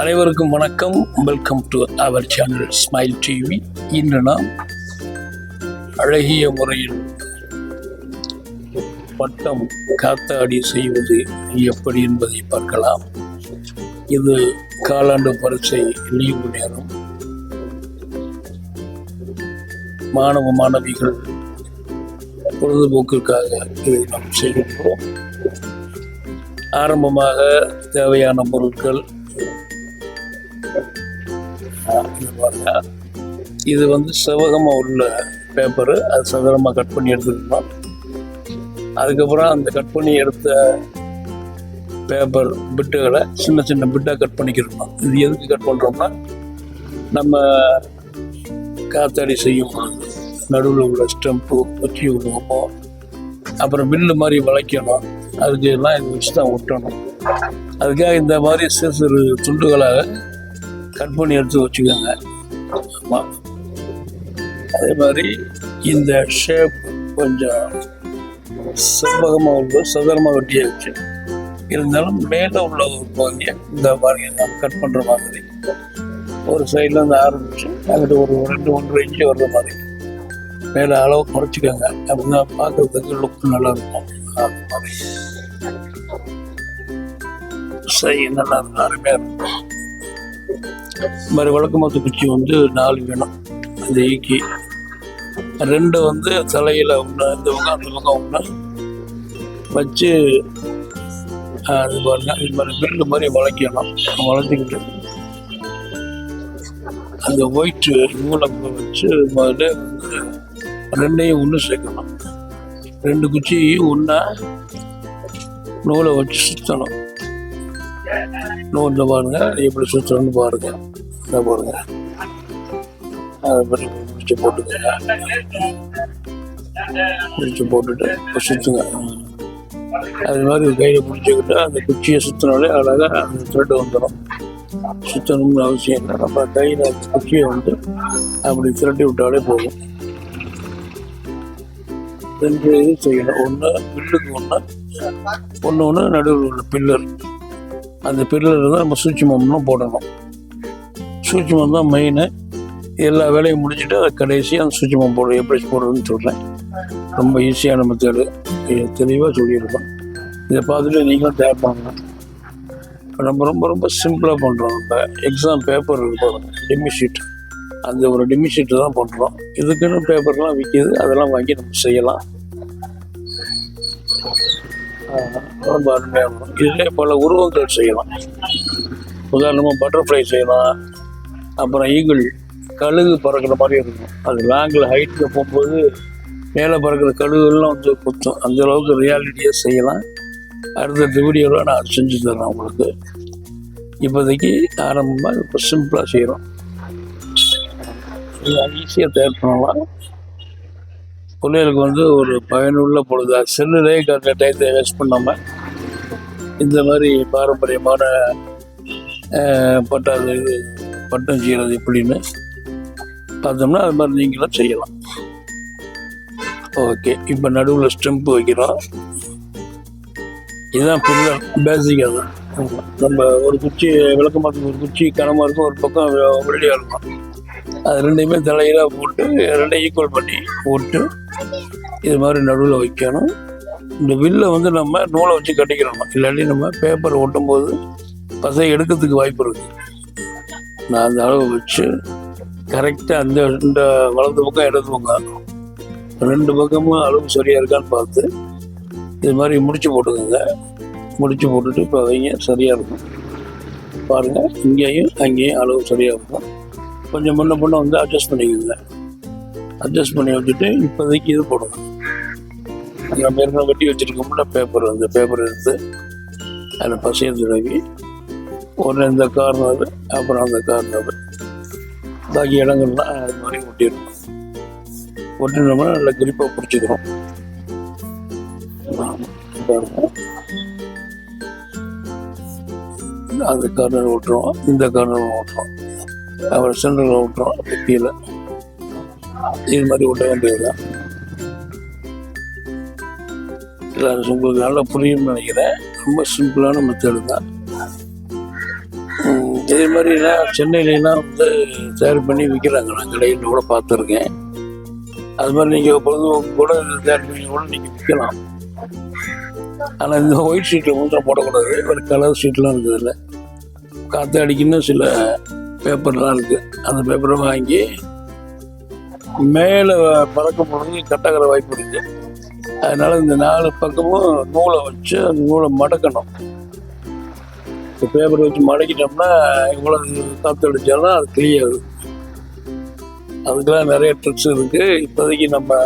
அனைவருக்கும் வணக்கம். Welcome to our channel smile TV இன்று நாம் அழகிய முறையில் பட்டம் காத்தாடி செய்வது எப்படி என்பதை பார்க்கலாம். இது காலாண்டு பரீட்சை லீவு நேரம். மாணவ மாணவிகள் பொழுதுபோக்கிற்காக இதை நாம் செய்கின்றோம். ஆரம்பமாக தேவையான பொருட்கள் இது இது வந்து செவகமாக உள்ள பேப்பரு. அது சதுரமாக கட் பண்ணி எடுத்துக்கணும் அதுக்கப்புறம் அந்த கட் பண்ணி எடுத்த பேப்பர் பிட்டுகளை சின்ன சின்ன பிட்டாக கட் பண்ணிக்கிறோம். இது எதுக்கு கட் பண்ணுறோம்னா நம்ம காத்தாடி செய்யும் பொழுது நடுவில் உள்ள ஸ்டெம்ப்பு குச்சி விடுவோம் அப்புறம் மில்லு மாதிரி வளைக்கணும். அதுக்கு எல்லாம் இது வச்சு தான் ஒட்டணும். அதுக்காக இந்த மாதிரி சிறு சிறு துண்டுகளாக கட் பண்ணி எடுத்து வச்சுக்கோங்க. ஆமாம் அதே மாதிரி இந்த ஷேப் கொஞ்சம் செவ்வகமாக உள்ள சதுரமாக வெட்டியாச்சு இருந்தாலும் மேலே உள்ள ஒரு பகுதியை இந்த மாதிரி நம்ம கட் பண்ணுற மாதிரி. ஒரு சைடில் இருந்து ஆரம்பிச்சு அங்கிட்டு ஒரு ரெண்டு ஒன்று இன்ச்சு வர்ற மாதிரி. மேலே அளவு குறைச்சிக்கோங்க. அப்படின்னா பார்க்கறதுக்கு லுக் நல்லா இருக்கும் அது மாதிரி சரி நல்லா இருக்கும் அருமையாக இருக்கும். மாதிரி வழக்கமாத்து குச்சி வந்து நாலு வேணும். அந்த ஈக்கி ரெண்டு வந்து தலையில் ஒன்று இந்த பக்கம் அந்த பக்கம் ஒன்று வச்சு இது அது பாருங்க. இது மாதிரி பில்லு மாதிரி வளைக்கணும். வளர்த்துக்கிட்டு அந்த ஒயிட் மூலம் வச்சு முதல்ல வந்து ரெண்டையும் ஒன்று சேர்க்கணும். ரெண்டு குச்சியையும் ஒன்றா நூலை வச்சு சுற்றணும் நூலில் பாருங்க. எப்படி சுற்றணும்னு பாருங்க. இதை பாருங்க. அதை மாதிரி முடிச்சு போட்டுக்கோங்க. முடிச்சு போட்டுட்டு சுற்றுங்க அது மாதிரி கையில் பிடிச்சிக்கிட்டு அந்த குச்சியை சுற்றினாலே அழகாக அந்த த்ரெட் வந்துடும் சுற்றணும்னு அவசியம் இல்லை. நம்ம கையில் குச்சியை வந்து அப்படி திரட்டி விட்டாலே போதும். ரெண்டு இது செய்யணும். ஒன்று பில்லுக்கு ஒன்று ஒன்று ஒன்று நடுவில் உள்ள பில்லர். அந்த பில்லர் தான் நம்ம சூட்சுமம்லாம் போடணும். சூட்சுமம் தான் மெயினு எல்லா வேலையும் முடிச்சுட்டு அதை கடைசியாக அந்த சூட்சுமம் போடுறது எப்படி போடுறதுன்னு சொல்கிறேன் ரொம்ப ஈஸியான மெத்தேடு தெளிவாக சொல்லியிருக்கோம். இதை பார்த்துட்டு நீங்களும் தயார் பண்ணணும் நம்ம ரொம்ப ரொம்ப சிம்பிளாக பண்ணுறோம் இப்போ எக்ஸாம் பேப்பர் இருக்கும் டிம்மி ஷீட் அந்த ஒரு டிம்மி ஷீட்டு தான் பண்ணுறோம் இதுக்குன்னு பேப்பர்லாம் விற்கிது அதெல்லாம் வாங்கி நம்ம செய்யலாம். ரொம்ப அருமையாக இருக்கும் இதிலே பல உருவங்கள் செய்யலாம். உதாரணமாக பட்டர்ஃப்ளை செய்யலாம். அப்புறம் ஈகிள் கழுகு பறக்கிற மாதிரி இருக்கும். அது லாங்கில் ஹைட்டில் போகும்போது மேலே பறக்கிற கழுகுகள்லாம் வந்து குத்தும். அந்த அளவுக்கு ரியாலிட்டியாக செய்யலாம். அடுத்த வீடியோவில் நான் செஞ்சு தரேன் உங்களுக்கு. இப்போதைக்கு ஆரம்பமாக இப்போ சிம்பிளாக செய்கிறோம் ஈஸியாக தயார் பண்ணலாம். பிள்ளைகளுக்கு வந்து ஒரு பயனுள்ள பொழுதா செல்லுலேயே கட்ட டயத்தை வேஸ்ட் பண்ணாமல் இந்த மாதிரி பாரம்பரியமான பட்டாது இது பட்டம் செய்கிறது எப்படின்னு பார்த்தோம்னா அது மாதிரி நீங்களும் செய்யலாம். ஓகே இப்போ நடுவில் ஸ்டெம்ப் வைக்கிறோம். இதுதான் பில்லர் பேசிக்காக தான் நம்ம ஒரு குச்சி விளக்கமாத்துக்கு ஒரு குச்சி கனமாக இருக்கும் ஒரு பக்கம் வெள்ளியாக இருக்கும். அது ரெண்டையுமே தலையிலாக போட்டு ரெண்டையும் ஈக்குவல் பண்ணி போட்டு இது மாதிரி நடுவில் வைக்கணும். இந்த வில்லை வந்து நம்ம நூலை வச்சு கட்டிக்கிறணும். இல்லாட்டி நம்ம பேப்பர் ஒட்டும் போது பசை எடுக்கிறதுக்கு வாய்ப்பு இருக்குது நான் அந்த அளவு வச்சு கரெக்டாக அந்த இந்த வலது பக்கம் இடது பக்கம் ரெண்டு பக்கமும் அளவு சரியாக இருக்கான்னு பார்த்து இது மாதிரி முடிச்சு போட்டுக்கோங்க. முடிச்சு போட்டுட்டு இப்போ வைங்க சரியாக இருக்கும். பாருங்கள் இங்கேயும் அங்கேயும் அளவு சரியாக இருக்கும். கொஞ்சம் முன்ன முன்ன வந்து அட்ஜஸ்ட் பண்ணிக்கோங்க. அட்ஜஸ்ட் பண்ணி வச்சுட்டு இப்போதைக்கு இது போடணும். நம்ம ஏற்கனவே வெட்டி வச்சுருக்கோம்ல பேப்பர் அந்த பேப்பர் எடுத்து அதில் பசையை தடவி ஒன்று இந்த கார்னர் அப்புறம் அந்த கார்னர் பாக்கி இடங்கள்லாம் அது மாதிரி ஒட்டிடணும். ஒட்டினோம்னா நல்லா கிரிப்பாக பிடிச்சிக்கிறோம். அந்த கார்னர் ஓட்டுறோம் இந்த கார்னர் ஓட்டுறோம் அப்புறம் சென்டரில் ஓட்டுறோம் அப்படி கீழே. இது மாதிரி ஓட்ட வேண்டியதுதான். இல்லை அது உங்களுக்கு நல்லா புரியும்னு நினைக்கிறேன். ரொம்ப சிம்பிளான மெத்தடு தான். இதே மாதிரிலாம் சென்னையிலாம் வந்து தயார் பண்ணி விற்கிறாங்க நான் கடையில் கூட பார்த்துருக்கேன். அது மாதிரி நீங்கள் பொழுதுபோக்கு கூட தயார் பண்ணி கூட நீங்கள் விற்கலாம் ஆனால் இந்த ஒயிட் ஷீட்டில் மட்டும் போடக்கூடாது. ஒரு கலர் ஷீட்லாம் இருக்குது இல்லை காற்று அடிக்கணும் சில பேப்பர்லாம் இருக்குது அந்த பேப்பரை வாங்கி மேலே பறக்கும் பொழுது கட்டக்கிற வாய்ப்பு இருக்குது அதனால் இந்த நாலு பக்கமும் நூலை வச்சு அந்த நூலை மடக்கணும். இப்போ பேப்பர் வச்சு மடக்கிட்டோம்னா எவ்வளோ காற்று அடித்தாலும் அது கிளியாது அதுக்கெல்லாம் நிறைய ட்ரிக்ஸ் இருக்குது இப்போதைக்கு நம்ம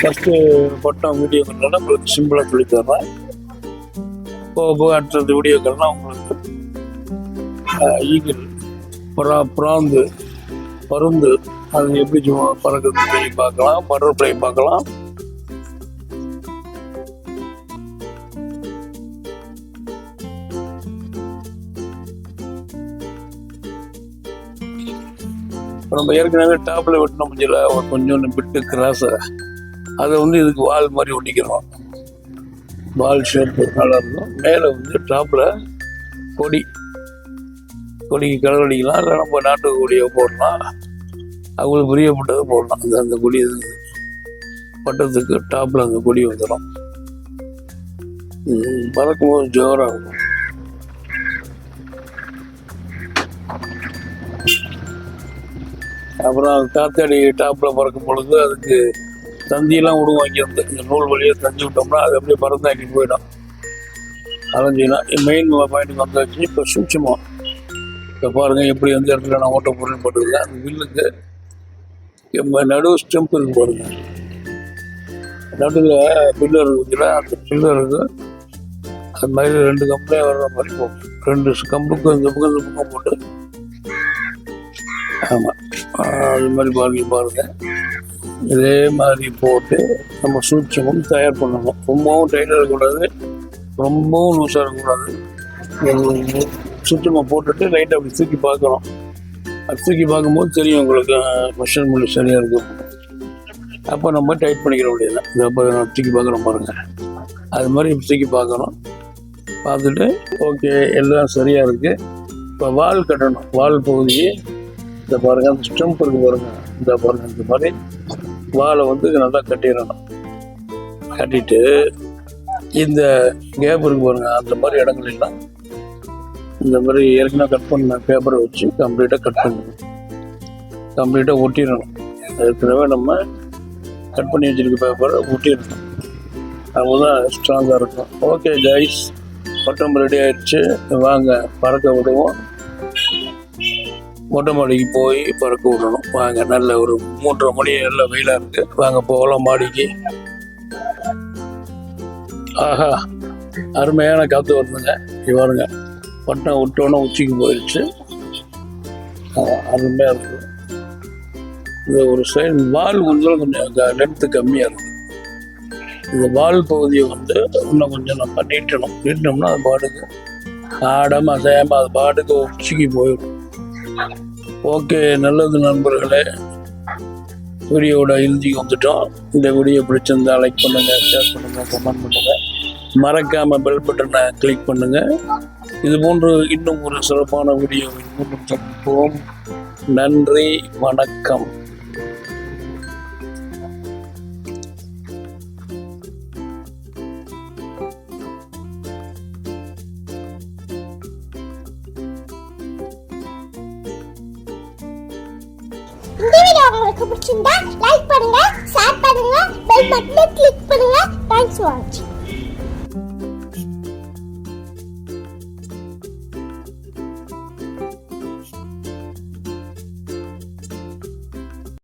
ஃபஸ்ட்டு பட்டம் வீடியோ கண்டோம்னா உங்களுக்கு சிம்பிளாக சொல்லி தர்றேன். போக போக வீடியோ வீடியோக்கள்லாம் உங்களுக்கு ஈகிள் புறா பிராந்து பருந்து அது எப்படி பறக்கிறது சொல்லி பார்க்கலாம் பட்டர்ஃப்ளை பார்க்கலாம். நம்ம ஏற்கனவே டாப்பில் வெட்டின முடியல ஒரு கொஞ்சோண்டு பிட்டு கிராஸை அதை வந்து இதுக்கு வால் மாதிரி ஒட்டிக்கிறோம். வால் ஷேப் நல்லா இருக்கும். மேலே வந்து டாப்பில் கொடி. கொடிக்கு கலவடிக்கலாம் இல்லை நம்ம நாட்டு கொடியை போடலாம். அவங்களுக்கு புரியப்பட்டது போடலாம். அந்த அந்த கொடி இது பட்டத்துக்கு டாப்பில் அந்த கொடி வந்துடும் பறக்கும் பறக்கும்போது ஜோராக இருக்கும். அப்புறம் காத்தாடி டாப்பில் பறக்கும் பொழுது அதுக்கு தந்தியெல்லாம் விடுவோம் இங்கே வந்து இந்த நூல் வழியாக தந்தி விட்டோம்னா அது அப்படியே பறந்தாக்கி போயிடும். அலைஞ்சினா மெயின் பாயிண்ட்டுக்கு வந்தாச்சு இப்போ சூட்சமாக இப்போ பாருங்கள் எப்படி எந்த இடத்துல நான் ஓட்ட பொருள் போட்டுருக்கேன். அந்த வில்லுக்கு நடு ஸ்டெம்ப் இருக்கு பாருங்க நடுவில் பில்லர் இருக்குல்ல அந்த பில்லருக்கு அது மாதிரி ரெண்டு கம்பெனியாக வர்ற மாதிரி போகும். ரெண்டு கம்புக்கும் இந்த பக்கம் இந்த பக்கம் போட்டு. ஆமாம் அது மாதிரி பாருங்க பாருங்க. இதே மாதிரி போட்டு நம்ம சூட்சமும் தயார் பண்ணணும். ரொம்பவும் டைட்டாக இருக்கக்கூடாது. ரொம்பவும் லூஸாக இருக்கக்கூடாது. சுத்தமாக போட்டுட்டு லைட்டாக அப்படி தூக்கி பார்க்குறோம் அது தூக்கி பார்க்கும்போது தெரியும் உங்களுக்கு மெஷர்மெண்ட் சரியாக இருக்கும் அப்போ நம்ம டைட் பண்ணிக்கிற முடியலை இதை அப்போ நான் தூக்கி பார்க்குறோம் பாருங்கள் அது மாதிரி தூக்கி பார்க்குறோம். பார்த்துட்டு ஓகே எல்லாம் சரியாக இருக்குது இப்போ வால் கட்டணும். வால் பகுதியை இந்த பாருங்கள் அந்த ஸ்டெம்ப் இருக்குது பாருங்க. இந்த பாருங்கள் இந்த மாதிரி வாலை வந்து நல்லா கட்டிடணும். கட்டிட்டு இந்த கேப் இருக்கு பாருங்க அந்த மாதிரி இடங்கள் எல்லாம் இந்த மாதிரி ஏற்கனவே கட் பண்ண பேப்பரை வச்சு கம்ப்ளீட்டாக கட் பண்ணணும். கம்ப்ளீட்டாக ஒட்டிடணும். ஏற்கனவே நம்ம கட் பண்ணி வச்சிருக்க பேப்பரை ஒட்டிடணும். அப்போதான் ஸ்ட்ராங்காக இருக்கும். ஓகே கைஸ் பட்டம் ரெடி ஆயிடுச்சு. வாங்க பறக்க விடுவோம். மொட்டை மாடிக்கு போய் பறக்க விடணும். வாங்க நல்ல ஒரு மூன்றரை மணி நல்ல வெயிலாக இருக்குது வாங்க போகலாம் மாடிக்கு. ஆஹா அருமையான காற்று வருதுங்க இவருங்க பட்டம் விட்டோன்னே உச்சிக்கு போயிடுச்சு அருமையாக இருக்கு. இந்த ஒரு சைடு வால் கொஞ்சம் கொஞ்சம் லென்த்து கம்மியாக இருக்கும் இந்த வால் பகுதியை வந்து இன்னும் கொஞ்சம் நம்ம நீட்டணும் நீட்டினோம்னா அது பாட்டுக்கு ஆடாமல் அசையாமல் அது பாட்டுக்கு உச்சிக்கு போயிடும். ஓகே நல்லது நண்பர்களே. வீடியோட இறுதிக்கு வந்துட்டோம். இந்த வீடியோ பிடிச்சிருந்தா லைக் பண்ணுங்க ஷேர் பண்ணுங்கள் கமெண்ட் பண்ணுங்கள் மறக்காமல் பெல் பட்டனை கிளிக் பண்ணுங்கள் இது போன்று இன்னும் ஒரு சிறப்பான வீடியோவை மீண்டும் சந்திப்போம். நன்றி வணக்கம். இந்த வீடியோ உங்களுக்கு பிடிச்சிருந்தா லைக் பண்ணுங்க ஷேர் பண்ணுங்க பெல் பட்டனை கிளிக் பண்ணுங்க.